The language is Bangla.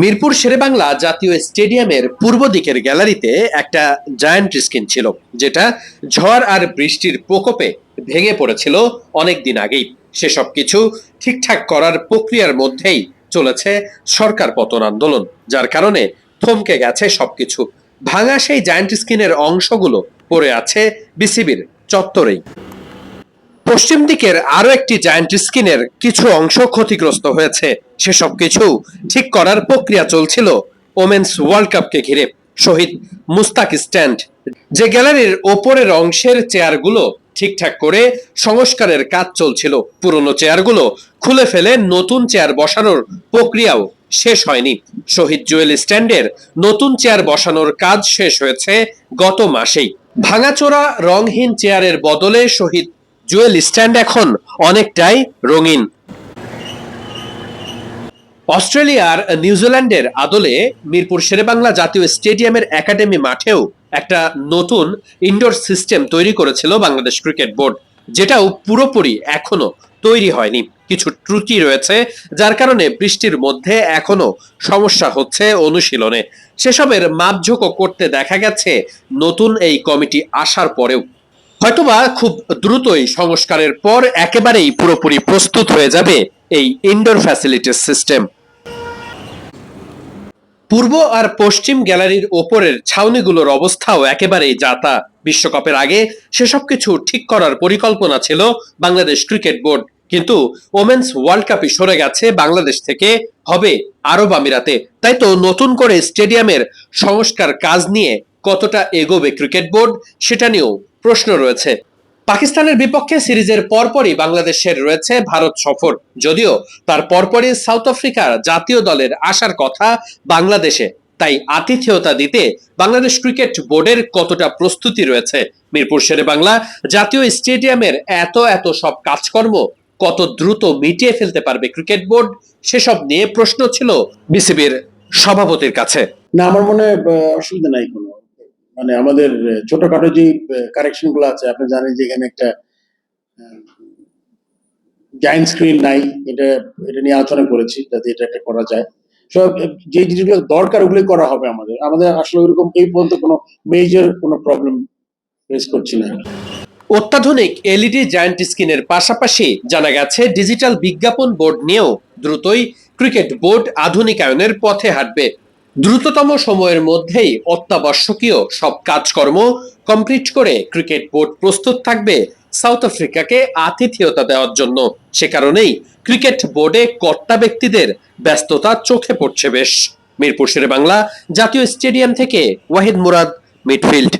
মিরপুর শেরেবাংলা জাতীয় স্টেডিয়ামের পূর্ব দিকের গ্যালারিতে একটা জায়ান্ট স্ক্রিন ছিল, যেটা ঝড় আর বৃষ্টির প্রকোপে ভেঙে পড়েছিল অনেক দিন আগেই। সেসব কিছু ঠিকঠাক করার প্রক্রিয়ার মধ্যেই চলেছে সরকার পতন আন্দোলন, যার কারণে থমকে গেছে সবকিছু। ভাঙা সেই জায়ান্ট স্ক্রিনের অংশগুলো পড়ে আছে বিসিবির চত্বরেই। পশ্চিম দিকের আরও একটি জায়ান্ট স্ক্রিনের কিছু অংশ ক্ষতিগ্রস্ত হয়েছে। সেসব কিছু ঠিক করার প্রক্রিয়া চলছিল ওমেন্স ওয়ার্ল্ড কাপকে ঘিরে। শহীদ মুস্তাক স্ট্যান্ড, যে গ্যালারির ওপরের অংশের চেয়ারগুলো ঠিকঠাক করে সংস্কারের কাজ চলছিল, পুরনো চেয়ারগুলো খুলে ফেলে নতুন চেয়ার বসানোর প্রক্রিয়াও শেষ হয়নি। শহীদ জুয়েল স্ট্যান্ডের নতুন চেয়ার বসানোর কাজ শেষ হয়েছে গত মাসেই। ভাঙাচোরা রংহীন চেয়ারের বদলে শহীদ জুয়েল স্ট্যান্ড এখন অনেকটাই রঙিন। অস্ট্রেলিয়ার নিউজিল্যান্ডের আদলে মিরপুর শেরেবাংলা জাতীয় স্টেডিয়ামের একাডেমি মাঠেও একটা নতুন ইনডোর সিস্টেম তৈরি করেছিল বাংলাদেশ ক্রিকেট বোর্ড, যেটাও পুরোপুরি এখনও তৈরি হয়নি। কিছু ত্রুটি রয়েছে, যার কারণে বৃষ্টির মধ্যে এখনও সমস্যা হচ্ছে অনুশীলনে। সেসবের মাপঝোঁকও করতে দেখা গেছে, নতুন এই কমিটি আসার পরেও। হয়তোবা খুব দ্রুতই সংস্কারের পর একেবারেই পুরোপুরি প্রস্তুত হয়ে যাবে এই ইনডোর ফ্যাসিলিটিস সিস্টেম পূর্ব আর পশ্চিম গ্যালারির ওপরের ছাউনিগুলোর অবস্থাও একেবারেই যাতা। বিশ্বকাপের আগে সেসব কিছু ঠিক করার পরিকল্পনা ছিল বাংলাদেশ ক্রিকেট বোর্ড। কিন্তু ওমেন্স ওয়ার্ল্ড কাপই সরে গেছে বাংলাদেশ থেকে, হবে আরব আমিরাতে। তাই তো নতুন করে স্টেডিয়ামের সংস্কার কাজ নিয়ে কতটা এগোবে ক্রিকেট বোর্ড, সেটা নিয়েও প্রশ্ন রয়েছে। পাকিস্তানের বিপক্ষে সিরিজের পরপরই বাংলাদেশের রয়েছে ভারত সফর। যদিও তার পরপরই সাউথ আফ্রিকার জাতীয় দলের আসার কথা বাংলাদেশে। তাই আতিথেয়তা দিতে বাংলাদেশ ক্রিকেট বোর্ডের কতটা প্রস্তুতি রয়েছে? মিরপুর শেরে বাংলা জাতীয় স্টেডিয়ামের এত এত সব কাজকর্ম কত দ্রুত মিটিয়ে ফেলতে পারবে ক্রিকেট বোর্ড? সেসব নিয়ে প্রশ্ন ছিল বিসিবির সভাপতির কাছে। না, আমার মনে অসুবিধা নাই কোনো। মানে আমাদের ছোটখাটো যে কারেকশনগুলো আছে, আপনি জানেন যে এখানে একটা জায়েন্ট স্ক্রিন নাই, এটা এটা নিয়ে আলোচনা করেছি, যাতে এটা একটা করা যায়। সব যে জিনিসগুলো দরকার ওগুলো করা হবে আমাদের। আমাদের আসলে ওইরকম এই পর্যন্ত কোনো মেজর কোনো প্রবলেম ফেস করছি না। অত্যাধুনিক এলইডি জায়ান্ট স্ক্রিনের পাশাপাশি জানা গেছে ডিজিটাল বিজ্ঞাপন বোর্ড নিয়েও দ্রুতই ক্রিকেট বোর্ড আধুনিকায়নের পথে হাঁটবে। দ্রুততম সময়ের মধ্যেই অত্যাবশ্যকীয় সব কাজকর্ম কমপ্লিট করে ক্রিকেট বোর্ড প্রস্তুত থাকবে সাউথ আফ্রিকাকে আতিথেয়তা দেওয়ার জন্য। সে কারণেই ক্রিকেট বোর্ডে কর্তা ব্যক্তিদের ব্যস্ততা চোখে পড়ছে বেশ। মিরপুর শেরে বাংলা জাতীয় স্টেডিয়াম থেকে ওয়াহিদ মুরাদ, মিডফিল্ড।